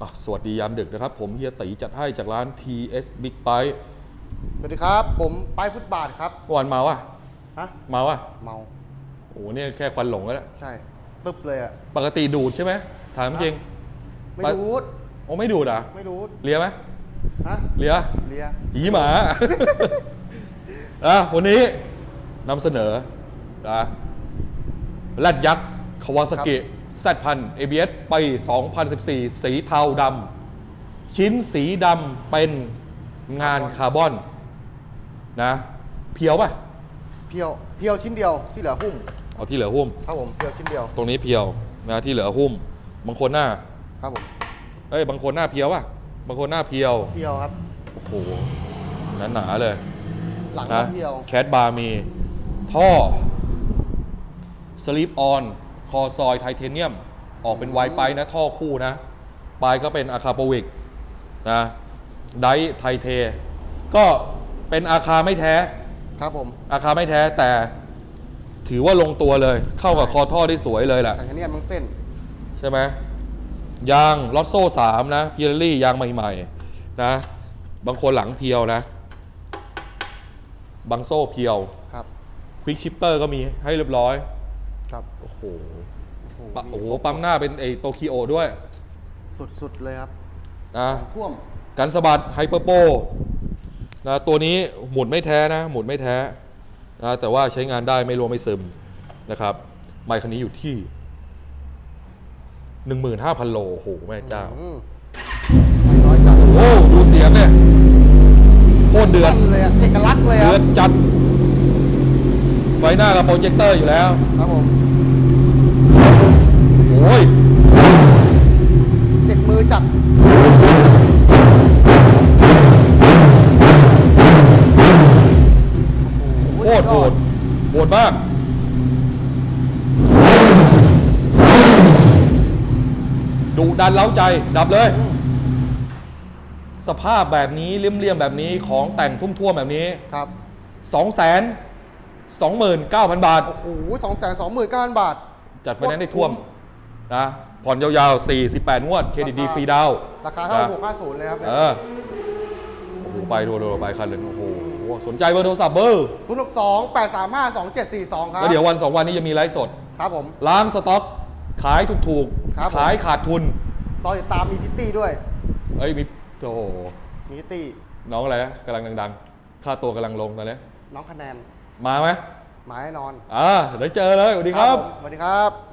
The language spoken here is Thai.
อะสวัสดียามดึกนะครับ ผมเฮียตีจัดให้จากร้าน TS Big Bike สวัสดีครับ ผมไปฟุตบาทครับ เมื่อวานมาวะฮะมาวะเมา โอ้โหเนี่ยแค่ควันหลงแล้วใช่ตึ๊บเลยอะ ปกติดูดใช่ไหมถามจริงไม่ไปดูด โอ้ไม่ดูดอะไม่ดูด เลียไหมฮะ เลียเลียหีหมา อะวันนี้นำเสนอนะแรดยักษ์คาวาซากิ Z1000 ABS ปี 2014 สีเทาดำชิ้นสีดำเป็นงานคาร์บอนนะเพียวป่ะเพียวเพียวชิ้นเดียวที่เหลือหุ้มเอาที่เหลือหุ้ม ครับผมเพียวชิ้นเดียว ตรงนี้เพียวนะที่เหลือหุ้ม บางคนหน้า ครับผมเอ้ยบางคนหน้าเพียวป่ะบางคนหน้าเพียว เพียวครับโอ้โหหนาๆเลยหลังนะก็เพียว แคทบาร์มี ท่อสลิปออน คอซอยไทเทเนียม ออกเป็นไวไปนะ ท่อคู่นะ ปลายก็เป็นอาคาโปวิกนะไดไทเท ก็เป็นอาคาไม่แท้ ครับผมอาคาไม่แท้แต่ถือว่าลงตัวเลย เข้ากับคอท่อได้สวยเลยแหละไทเทเนียมทั้งเส้น ใช่ไหมยางลอตโซ่สามนะพิเรลี่ยางใหม่ๆ นะ บางคนหลังเพียวนะ บางโซ่เพียว ครับควิกชิปเปอร์ก็มีให้เรียบร้อย ครับโอ้โหโอ้โหปะโอ้โหปั๊มหน้าเป็นไอโตคิโอด้วย สุดๆเลยครับนะท่วมกันสะบัดไฮเปอร์โปนะตัวนี้หมุดไม่แท้นะ หมุดไม่แท้นะแต่ว่าใช้งานได้ไม่รวมไม่ซึมนะครับไมค์คันนี้อยู่ที่ 15,000 โลโอ้โหแม่เจ้าอืมไม่น้อยจัดโอ้ดูเสียงเนี่ยโคตรเดือดแน่นเลยอะเอกลักษณ์เลยคเดืรัอบดจัด ไฟหน้ากับโปรเจคเตอร์อยู่แล้วครับผมโอ้ยเจ็ดมือจัดโคตรโหดโหดมากดุดันเล้าใจดับเลย สภาพแบบนี้เลี่ยมๆแบบนี้ของแต่งทุ่มท่วมๆแบบนี้ครับ2 2 9 0 0 0 บาท โอ้โหสองแสนสองหมื่นเก้าพันบาท จัดไฟแนนซ์ได้ท่วมนะผ่อนยาวๆ 48 งวดเครดิตดีฟรีดาวน์ราคาเท่านะหกห้าศูนย์เลยครับเออโอ้โหไปดูดูไปคันหนึ่งโอ้โหสนใจเบอร์โทรศัพท์เบอร์ศูนย์หกสองแปดสามห้าสองเจ็ดสี่สองครับแล้วเดี๋ยววันสองวันนี้จะมีไลฟ์สด ครับผมล้างสต็อก ขายถูกครับผมๆขายขาดทุนตอนติดตามมีพิตตี้ด้วย เอ้ยมีโอ้โหมีพิตตี้น้องอะไรนะกำลังดังๆ ค่าตัวกำลังลงตอนนี้น้องคะแนน มาไหมหมายแน่นอนอ่าเดี๋ยวเจอเลยสวัสดีครับ ผมสวัสดีครับ